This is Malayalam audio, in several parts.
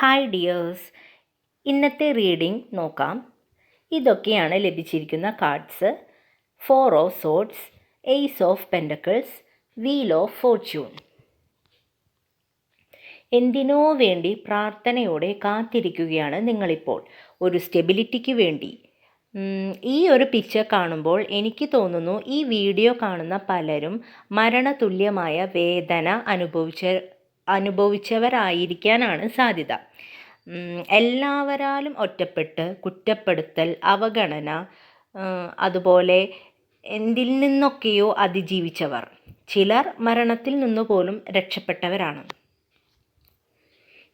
Hi dears. ഇന്നത്തെ റീഡിംഗ് നോക്കാം. ഇതൊക്കെയാണ് ലഭിച്ചിരിക്കുന്ന cards. Four of swords ace of pentacles wheel of fortune. എന്തിനോ വേണ്ടി പ്രാർത്ഥനയോടെ കാത്തിരിക്കുകയാണ് നിങ്ങളിപ്പോൾ. ഒരു സ്റ്റെബിലിറ്റിക്ക് വേണ്ടി. ഈ ഒരു പിക്ചർ കാണുമ്പോൾ എനിക്ക് തോന്നുന്നു ഈ വീഡിയോ കാണുന്ന പലരും മരണതുല്യമായ വേദന അനുഭവിച്ച അനുഭവിച്ചവരായിരിക്കാനാണ് സാധ്യത. എല്ലാവരാലും ഒറ്റപ്പെട്ട് കുറ്റപ്പെടുത്തൽ അവഗണന അതുപോലെ എന്തിൽ നിന്നൊക്കെയോ അതിജീവിച്ചവർ. ചിലർ മരണത്തിൽ നിന്ന് പോലും രക്ഷപ്പെട്ടവരാണ്.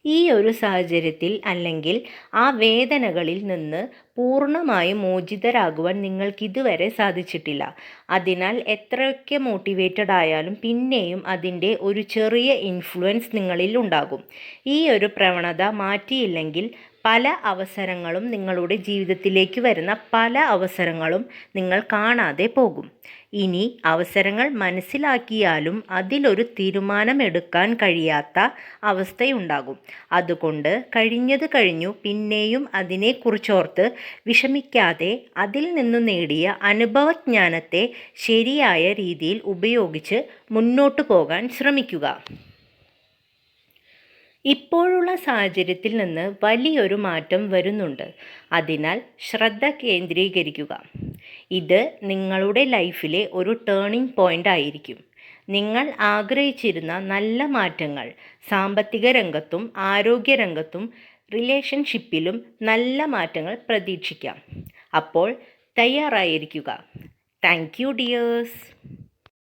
ഈ ഒരു സാഹചര്യത്തിൽ അല്ലെങ്കിൽ ആ വേദനകളിൽ നിന്ന് പൂർണമായും മോചിതരാകുവാൻ നിങ്ങൾക്ക് ഇതുവരെ സാധിച്ചിട്ടില്ല. അതിനാൽ എത്രയൊക്കെ മോട്ടിവേറ്റഡ് ആയാലും പിന്നെയും അതിന്റെ ഒരു ചെറിയ ഇൻഫ്ലുവൻസ് നിങ്ങളിൽ ഉണ്ടാകും. ഈ ഒരു പ്രവണത മാറ്റിയില്ലെങ്കിൽ പല അവസരങ്ങളും നിങ്ങളുടെ ജീവിതത്തിലേക്ക് വരുന്ന പല അവസരങ്ങളും നിങ്ങൾ കാണാതെ പോകും. ഇനി അവസരങ്ങൾ മനസ്സിലാക്കിയാലും അതിലൊരു തീരുമാനമെടുക്കാൻ കഴിയാത്ത അവസ്ഥയുണ്ടാകും. അതുകൊണ്ട് കഴിഞ്ഞത് കഴിഞ്ഞു പിന്നെയും അതിനെക്കുറിച്ചോർത്ത് വിഷമിക്കാതെ അതിൽ നിന്നു നേടിയ അനുഭവജ്ഞാനത്തെ ശരിയായ രീതിയിൽ ഉപയോഗിച്ച് മുന്നോട്ടു പോകാൻ ശ്രമിക്കുക. ഇപ്പോഴുള്ള സാഹചര്യത്തിൽ നിന്ന് വലിയൊരു മാറ്റം വരുന്നുണ്ട്. അതിനാൽ ശ്രദ്ധ കേന്ദ്രീകരിക്കുക. ഇത് നിങ്ങളുടെ ലൈഫിലെ ഒരു ടേണിംഗ് പോയിന്റ് ആയിരിക്കും. നിങ്ങൾ ആഗ്രഹിച്ചിരുന്ന നല്ല മാറ്റങ്ങൾ സാമ്പത്തിക രംഗത്തും ആരോഗ്യ രംഗത്തും റിലേഷൻഷിപ്പിലും നല്ല മാറ്റങ്ങൾ പ്രതീക്ഷിക്കാം. അപ്പോൾ തയ്യാറായിരിക്കുക. Thank you dears